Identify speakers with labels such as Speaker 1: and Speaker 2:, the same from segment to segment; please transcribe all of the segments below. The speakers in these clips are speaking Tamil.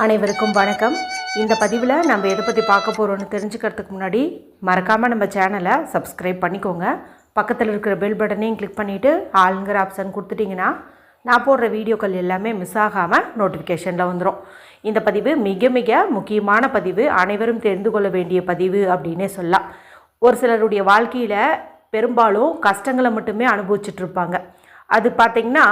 Speaker 1: அனைவருக்கும் வணக்கம். இந்த பதிவில் நம்ம எதை பற்றி பார்க்க போகிறோன்னு தெரிஞ்சுக்கிறதுக்கு முன்னாடி மறக்காமல் நம்ம சேனலை சப்ஸ்கிரைப் பண்ணிக்கோங்க. பக்கத்தில் இருக்கிற பெல் பட்டனையும் கிளிக் பண்ணிவிட்டு ஆளுங்கிற ஆப்ஷன் கொடுத்துட்டிங்கன்னா நான் போடுற வீடியோக்கள் எல்லாமே மிஸ் ஆகாமல் நோட்டிஃபிகேஷனில் வந்துடும் இந்த பதிவு மிக மிக முக்கியமான பதிவு. அனைவரும் தெரிந்து கொள்ள வேண்டிய பதிவு அப்படின்னே சொல்லலாம். ஒரு சிலருடைய வாழ்க்கையில் பெரும்பாலும் கஷ்டங்களை மட்டுமே அனுபவிச்சுட்ருப்பாங்க அது பார்த்திங்கன்னா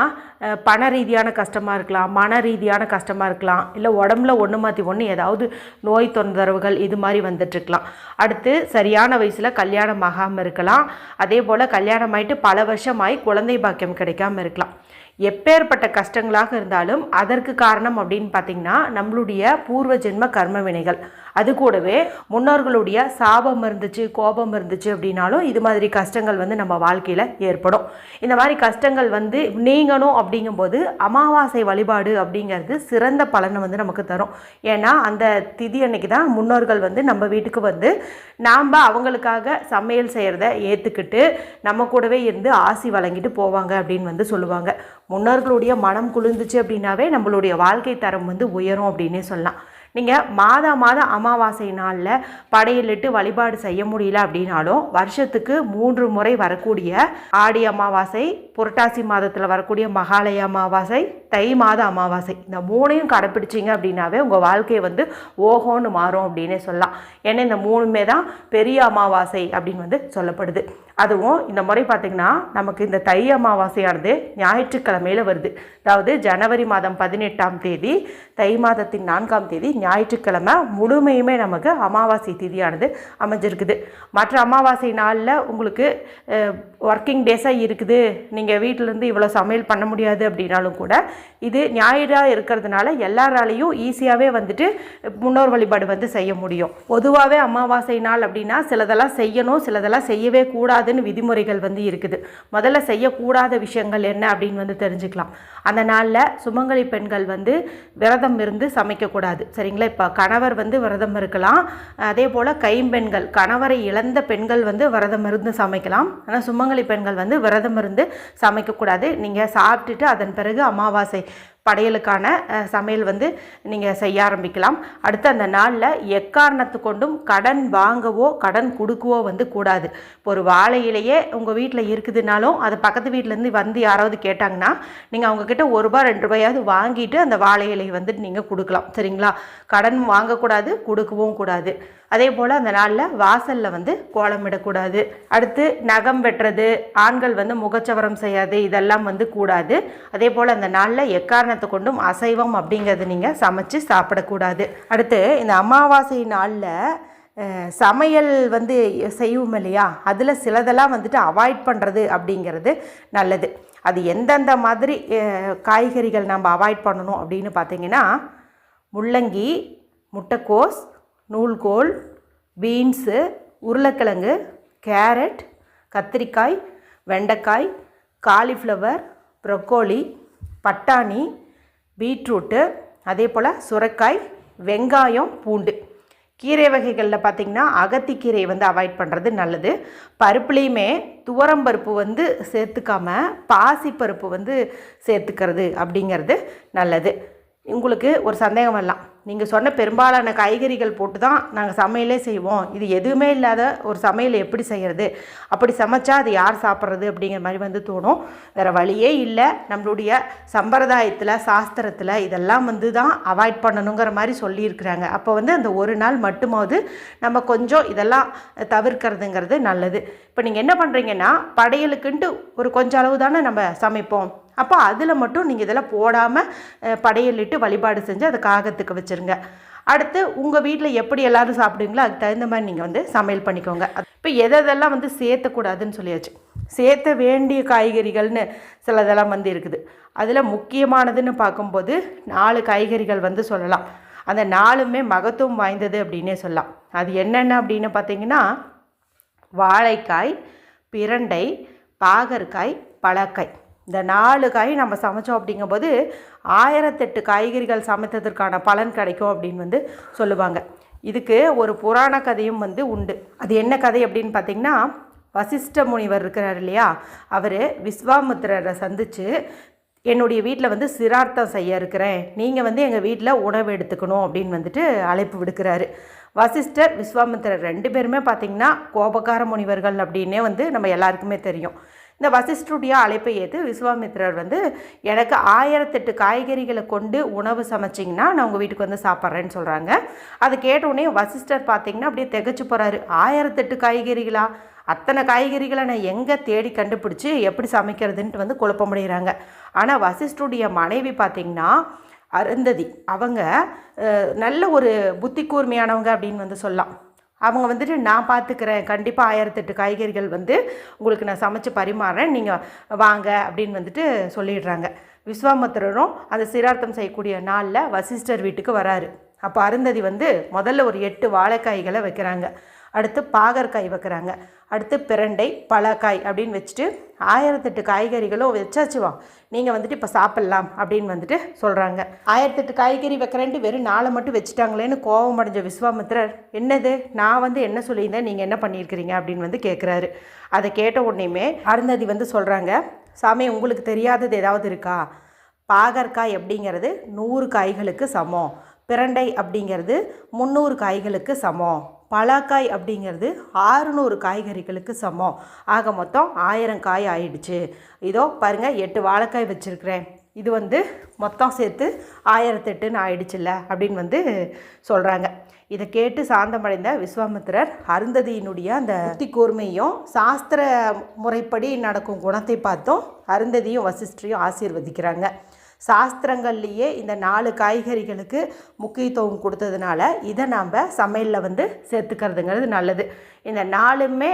Speaker 1: பண ரீதியான கஷ்டமாக இருக்கலாம் மன ரீதியான கஷ்டமாக இருக்கலாம் இல்லை உடம்புல ஒன்று மாற்றி ஒன்று ஏதாவது நோய் தொந்தரவுகள் இது மாதிரி வந்துட்டுருக்கலாம் அடுத்து சரியான வயசில் கல்யாணம் ஆகாமல் இருக்கலாம். அதே போல் கல்யாணம் ஆகிட்டு பல வருஷமாகி குழந்தை பாக்கியம் கிடைக்காம இருக்கலாம். எப்பேற்பட்ட கஷ்டங்களாக இருந்தாலும் அதற்கு காரணம் அப்படின்னு பார்த்திங்கன்னா நம்மளுடைய பூர்வ ஜென்ம கர்ம வினைகள். அது கூடவே முன்னோர்களுடைய சாபம் இருந்துச்சு கோபம் இருந்துச்சு அப்படின்னாலும் இது மாதிரி கஷ்டங்கள் வந்து நம்ம வாழ்க்கையில் ஏற்படும். இந்த மாதிரி கஷ்டங்கள் வந்து நீங்கணும் அப்படிங்கும்போது அமாவாசை வழிபாடு அப்படிங்கிறது சிறந்த பலனை வந்து நமக்கு தரும். ஏன்னா அந்த திதி அன்னைக்கு தான் முன்னோர்கள் வந்து நம்ம வீட்டுக்கு வந்து நாம் அவங்களுக்காக சமையல் செய்கிறத ஏற்றுக்கிட்டு நம்ம கூடவே இருந்து ஆசி வழங்கிட்டு போவாங்க அப்படின்னு வந்து சொல்லுவாங்க. முன்னோர்களுடைய மனம் குளிர்ந்துச்சு அப்படின்னாவே நம்மளுடைய வாழ்க்கை தரம் வந்து உயரும் அப்படின்னே சொல்லலாம். நீங்கள் மாதா மாதம் அமாவாசை நாளில் படையலிட்டு வழிபாடு செய்ய முடியல அப்படின்னாலும் வருஷத்துக்கு மூன்று முறை வரக்கூடிய ஆடி அமாவாசை புரட்டாசி மாதத்தில் வரக்கூடிய மகாலய அமாவாசை தை மாத அமாவாசை இந்த மூணையும் கடைப்பிடிச்சிங்க அப்படின்னாவே உங்கள் வாழ்க்கையை வந்து ஓஹோன்னு மாறும் அப்படின்னே சொல்லலாம். ஏன்னா இந்த மூணுமே தான் பெரிய அமாவாசை அப்படின்னு வந்து சொல்லப்படுது. அதுவும் இந்த முறை பார்த்திங்கன்னா நமக்கு இந்த தை அமாவாசையானது ஞாயிற்றுக்கிழமையில் வருது. அதாவது ஜனவரி மாதம் பதினெட்டாம் தேதி தை மாதத்தின் நான்காம் தேதி ஞாயிற்றுக்கிழமை முழுமையுமே நமக்கு அமாவாசை தேதியானது அமைஞ்சிருக்குது. மற்ற அமாவாசை நாளில் உங்களுக்கு ஒர்க்கிங் டேஸாக இருக்குது. நீங்கள் வீட்டிலேருந்து இவ்வளோ சமையல் பண்ண முடியாது அப்படின்னாலும் கூட இது ஞாயிறாக இருக்கிறதுனால எல்லாராலையும் ஈஸியாகவே வந்துட்டு முன்னோர் வழிபாடு வந்து செய்ய முடியும். பொதுவாகவே அமாவாசை நாள் அப்படின்னா சிலதெல்லாம் செய்யணும் சிலதெல்லாம் செய்யவே கூடாது கூடாதுன்னு விதிமுறைகள் வந்து இருக்குது. முதல்ல செய்யக்கூடாத விஷயங்கள் என்ன அப்படின்னு வந்து தெரிஞ்சுக்கலாம். அந்த நாளில் சுமங்கலி பெண்கள் வந்து விரதம் இருந்து சமைக்கக்கூடாது. சரிங்களா? இப்போ கணவர் வந்து விரதம் இருக்கலாம். அதே போல் கைம்பெண்கள் கணவரை இழந்த பெண்கள் வந்து விரதம் இருந்து சமைக்கலாம். ஆனால் சுமங்கலி பெண்கள் வந்து விரதம் இருந்து சமைக்கக்கூடாது. நீங்கள் சாப்பிட்டுட்டு அதன் பிறகு அமாவாசை. படையலுக்கான சமையல் வந்து நீங்கள் செய்ய ஆரம்பிக்கலாம். அடுத்து அந்த நாளில் எக்காரணத்து கொண்டும் கடன் வாங்கவோ கடன் கொடுக்கவோ வந்து கூடாது. இப்போ ஒரு வாழை இலையே உங்கள் வீட்டில் இருக்குதுனாலும் அது பக்கத்து வீட்டிலேருந்து வந்து யாராவது கேட்டாங்கன்னா நீங்கள் அவங்கக்கிட்ட ஒரு ரூபாய் ரெண்டு ரூபாயாவது வாங்கிட்டு அந்த வாழை இலையை வந்துட்டு நீங்கள் கொடுக்கலாம். சரிங்களா? கடன் வாங்கக்கூடாது கொடுக்கவும் கூடாது. அதே போல் அந்த நாளில் வாசலில் வந்து கோலமிடக்கூடாது அடுத்து நகம் வெட்டுறது ஆண்கள் வந்து முகச்சவரம் செய்யாது இதெல்லாம் வந்து கூடாது. அதே போல் அந்த நாளில் எக்காரணத்தை கொண்டும் அசைவம் அப்படிங்கிறது நீங்கள் சமைச்சு சாப்பிடக்கூடாது. அடுத்து இந்த அமாவாசை நாளில் சமையல் வந்து செய்வோம் இல்லையா? அதில் சிலதெல்லாம் வந்துட்டு அவாய்ட் பண்ணுறது அப்படிங்கிறது நல்லது. அது எந்தெந்த மாதிரி காய்கறிகள் நம்ம அவாய்ட் பண்ணணும் அப்படின்னு பார்த்தீங்கன்னா முள்ளங்கி முட்டைக்கோஸ் நூல்கோல் பீன்ஸு உருளைக்கிழங்கு கேரட் கத்திரிக்காய் வெண்டைக்காய் காலிஃப்ளவர் ப்ரொக்கோலி பட்டாணி பீட்ரூட்டு அதே போல் சுரைக்காய் வெங்காயம் பூண்டு. கீரை வகைகளில் பார்த்திங்கன்னா அகத்திக்கீரையை வந்து அவாய்ட் பண்ணுறது நல்லது. பருப்புலேயுமே துவரம்பருப்பு வந்து சேர்த்துக்காம பாசிப்பருப்பு வந்து சேர்த்துக்கிறது அப்படிங்கிறது நல்லது. உங்களுக்கு ஒரு சந்தேகம் வரலாம். நீங்கள் சொன்ன பெரும்பாலான காய்கறிகள் போட்டு தான் நாங்கள் சமையலே செய்வோம். இது எதுவுமே இல்லாத ஒரு சமையல் எப்படி செய்கிறது அப்படி சமைச்சா அது யார் சாப்பிட்றது அப்படிங்கிற மாதிரி வந்து தோணும். வேறு வழியே இல்லை. நம்மளுடைய சம்பிரதாயத்தில் சாஸ்திரத்தில் இதெல்லாம் வந்து தான் அவாய்ட் பண்ணணுங்கிற மாதிரி சொல்லியிருக்கிறாங்க. அப்போ வந்து அந்த ஒரு நாள் மட்டுமாவது நம்ம கொஞ்சம் இதெல்லாம் தவிர்க்கிறதுங்கிறது நல்லது. இப்போ நீங்கள் என்ன பண்ணுறீங்கன்னா படையலுக்குன்ட்டு ஒரு கொஞ்சம் அளவு தானே நம்ம சமைப்போம். அப்போ அதில் மட்டும் நீங்கள் இதெல்லாம் போடாமல் படையலிட்டு வழிபாடு செஞ்சு அதை காகத்துக்கு வச்சுருங்க. அடுத்து உங்கள் வீட்டில் எப்படி எல்லாரும் சாப்பிடுவீங்களோ அதுக்கு தகுந்த மாதிரி நீங்கள் வந்து சமையல் பண்ணிக்கோங்க. இப்போ எதெல்லாம் வந்து சேர்த்தக்கூடாதுன்னு சொல்லியாச்சு. சேர்த்த வேண்டிய காய்கறிகள்னு சிலதெல்லாம் வந்து இருக்குது. அதில் முக்கியமானதுன்னு பார்க்கும்போது நாலு காய்கறிகள் வந்து சொல்லலாம். அந்த நாலுமே மகத்துவம் வாய்ந்தது அப்படின்னே சொல்லலாம். அது என்னென்ன அப்படின்னு பார்த்தீங்கன்னா வாழைக்காய் பிரண்டை பாகற்காய் பழக்காய். இந்த நாலு காய் நம்ம சமைச்சோம் அப்படிங்கும்போது ஆயிரத்தெட்டு காய்கறிகள் சமைத்ததற்கான பலன் கிடைக்கும் அப்படின்னு வந்து சொல்லுவாங்க. இதுக்கு ஒரு புராண கதையும் வந்து உண்டு. அது என்ன கதை அப்படின்னு பார்த்தீங்கன்னா வசிஷ்ட முனிவர் இருக்கிறார் இல்லையா? அவர் விஸ்வாமுத்திரரை சந்தித்து என்னுடைய வீட்டில் வந்து சிரார்த்தம் செய்ய இருக்கிறேன். நீங்கள் வந்து எங்கள் வீட்டில் உணவு எடுத்துக்கணும் அப்படின்னு வந்துட்டு அழைப்பு விடுக்கிறாரு. வசிஷ்டர் விஸ்வாமித்திரர் ரெண்டு பேருமே பார்த்திங்கன்னா கோபக்கார முனிவர்கள் அப்படின்னே வந்து நம்ம எல்லாருக்குமே தெரியும். இந்த வசிஷ்டருடைய அழைப்பை ஏற்று விஸ்வாமித்திரர் வந்து எனக்கு ஆயிரத்தெட்டு காய்கறிகளை கொண்டு உணவு சமைச்சிங்கன்னா நான் உங்கள் வீட்டுக்கு வந்து சாப்பிட்றேன்னு சொல்கிறாங்க அது கேட்டவுடனே வசிஷ்டர் பார்த்தீங்கன்னா அப்படியே திகச்சு போகிறாரு ஆயிரத்தெட்டு காய்கறிகளா? அத்தனை காய்கறிகளை நான் எங்கே தேடி கண்டுபிடிச்சி எப்படி சமைக்கிறதுன்ட்டு வந்து குழப்பமடைகிறாங்க. ஆனால் வசிஷ்டருடைய மனைவி பார்த்திங்கன்னா அருந்ததி. அவங்க நல்ல ஒரு புத்தி கூர்மையானவங்க அப்படின்னு வந்து சொல்லலாம். அவங்க வந்துட்டு நான் பார்த்துக்கிறேன். கண்டிப்பாக ஆயிரத்தெட்டு காய்கறிகள் வந்து உங்களுக்கு நான் சமைச்சு பரிமாறேன். நீங்கள் வாங்க அப்படின்னு வந்துட்டு சொல்லிடுறாங்க. விஸ்வாமத்திரரும் அந்த சிரார்த்தம் செய்யக்கூடிய நாளில் வசிஷ்டர் வீட்டுக்கு வராரு. அப்போ அருந்ததி வந்து முதல்ல ஒரு எட்டு வாழைக்காய்களை வைக்கிறாங்க. அடுத்து பாகற்காய் வைக்கிறாங்க. அடுத்து பிரண்டை பழக்காய் அப்படின்னு வச்சுட்டு ஆயிரத்தெட்டு காய்கறிகளும் வச்சாச்சுவா. நீங்கள் வந்துட்டு இப்போ சாப்பிட்லாம் அப்படின்னு வந்துட்டு சொல்கிறாங்க ஆயிரத்தெட்டு காய்கறி வைக்கிறேன்ட்டு வெறும் நாளை மட்டும் வச்சுட்டாங்களேன்னு கோபம் அடைஞ்ச விஸ்வாமித்திரர் என்னது? நான் வந்து என்ன சொல்லியிருந்தேன்? நீங்கள் என்ன பண்ணியிருக்கிறீங்க? அப்படின்னு வந்து கேட்குறாரு அதை கேட்ட உடனேயுமே அருந்ததி வந்து சொல்கிறாங்க சாமி உங்களுக்கு தெரியாதது ஏதாவது இருக்கா? பாகற்காய் அப்படிங்கிறது நூறு காய்களுக்கு சமம். பிரண்டை அப்படிங்கிறது முந்நூறு காய்களுக்கு சமம். பலாக்காய் அப்படிங்கிறது ஆறுநூறு காய்கறிகளுக்கு சமம். ஆக மொத்தம் ஆயிரம் காய் ஆயிடுச்சு. இதோ பாருங்கள் எட்டு வாழைக்காய் வச்சுருக்கிறேன். இது வந்து மொத்தம் சேர்த்து ஆயிரத்தெட்டுன்னு ஆயிடுச்சுல்ல அப்படின்னு வந்து சொல்கிறாங்க இதை கேட்டு சாந்தமடைந்த விஸ்வாமித்திரர் அருந்ததியினுடைய அந்த புத்தி கூர்மையும் சாஸ்திர முறைப்படி நடக்கும் குணத்தை பார்த்தும் அருந்ததியும் வசிஷ்டரையும் ஆசீர்வதிக்கிறாங்க. சாஸ்திரங்கள்லேயே இந்த நாலு காய்கறிகளுக்கு முக்கியத்துவம் கொடுத்ததுனால இதை நாம் சமையலில் வந்து சேர்த்துக்கிறதுங்கிறது நல்லது. இந்த நாலுமே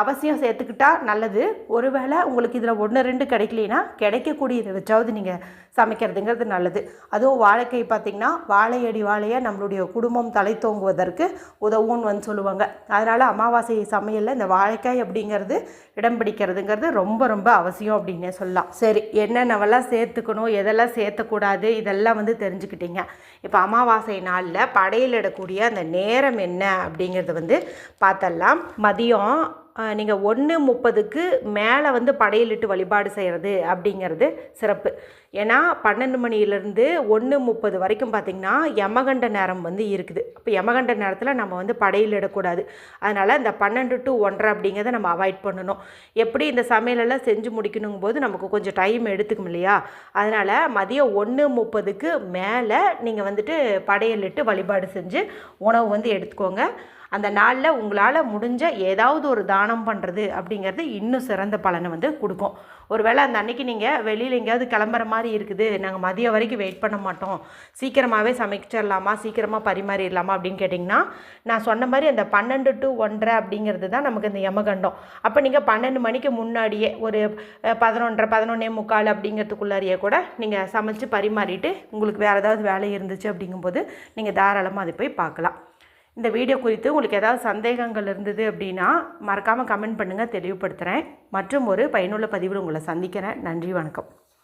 Speaker 1: அவசியம் சேர்த்துக்கிட்டா நல்லது. ஒருவேளை உங்களுக்கு இதில் ஒன்று ரெண்டு கிடைக்கலனா கிடைக்கக்கூடியதை வச்சாவது நீங்கள் சமைக்கிறதுங்கிறது நல்லது. அதுவும் வாழைக்காய் பார்த்திங்கன்னா வாழையடி வாழையை நம்மளுடைய குடும்பம் தலை தோங்குவதற்கு உதவும்னு வந்து சொல்லுவாங்க. அதனால் அமாவாசை சமையலில் இந்த வாழைக்காய் அப்படிங்கிறது இடம் பிடிக்கிறதுங்கிறது ரொம்ப ரொம்ப அவசியம் அப்படின்னே சொல்லலாம். சரி என்னென்னவெல்லாம் சேர்த்துக்கணும் எதெல்லாம் சேர்த்தக்கூடாது இதெல்லாம் வந்து தெரிஞ்சுக்கிட்டீங்க. இப்போ அமாவாசை நாளில் படையிலிடக்கூடிய அந்த நேரம் என்ன அப்படிங்கிறத வந்து பார்த்தரலாம் மதியம் நீங்கள் ஒன்று முப்பதுக்கு மேலே வந்து படையலிட்டு வழிபாடு செய்கிறது அப்படிங்கிறது சிறப்பு. ஏன்னா பன்னெண்டு மணிலேருந்து ஒன்று முப்பது வரைக்கும் பார்த்திங்கன்னா யமகண்ட நேரம் வந்து இருக்குது. அப்போ யமகண்ட நேரத்தில் நம்ம வந்து படையலிடக்கூடாது அதனால் இந்த பன்னெண்டு டு ஒன்றரை அப்படிங்கிறத நம்ம அவாய்ட் பண்ணணும். எப்படி இந்த சமையலெல்லாம் செஞ்சு முடிக்கணுங்கும் போது நமக்கு கொஞ்சம் டைம் எடுத்துக்கும் இல்லையா? அதனால் மதியம் ஒன்று முப்பதுக்கு மேலே நீங்கள் வந்துட்டு படையலிட்டு வழிபாடு செஞ்சு உணவு வந்து எடுத்துக்கோங்க. அந்த நாளில் உங்களால் முடிஞ்ச ஏதாவது ஒரு தானம் பண்ணுறது அப்படிங்கிறது இன்னும் சிறந்த பலனை வந்து கொடுக்கும். ஒருவேளை அந்த அன்னைக்கு நீங்கள் வெளியில் எங்கேயாவது கிளம்புற மாதிரி இருக்குது நாங்கள் மதியம் வரைக்கும் வெயிட் பண்ண மாட்டோம். சீக்கிரமாகவே சமைச்சிடலாமா சீக்கிரமாக பரிமாறிடலாமா அப்படின்னு கேட்டிங்கன்னா நான் சொன்ன மாதிரி அந்த பன்னெண்டு டு ஒன்றரை அப்படிங்கிறது தான் நமக்கு இந்த யமகண்டம். அப்போ நீங்கள் பன்னெண்டு மணிக்கு முன்னாடியே ஒரு பதினொன்றரை பதினொன்னே முக்கால் அப்படிங்கிறதுக்குள்ளாரியே கூட நீங்கள் சமைச்சு பரிமாறிட்டு உங்களுக்கு வேறு ஏதாவது வேலை இருந்துச்சு அப்படிங்கும்போது நீங்கள் தாராளமாக அதை போய் பார்க்கலாம். இந்த வீடியோ குறித்து உங்களுக்கு ஏதாவது சந்தேகங்கள் இருந்தது அப்படின்னா மறக்காமல் கமெண்ட் பண்ணுங்கள் தெளிவுபடுத்துகிறேன் மற்றும் ஒரு பயனுள்ள பதிவில் உங்களை சந்திக்கிறேன். நன்றி வணக்கம்.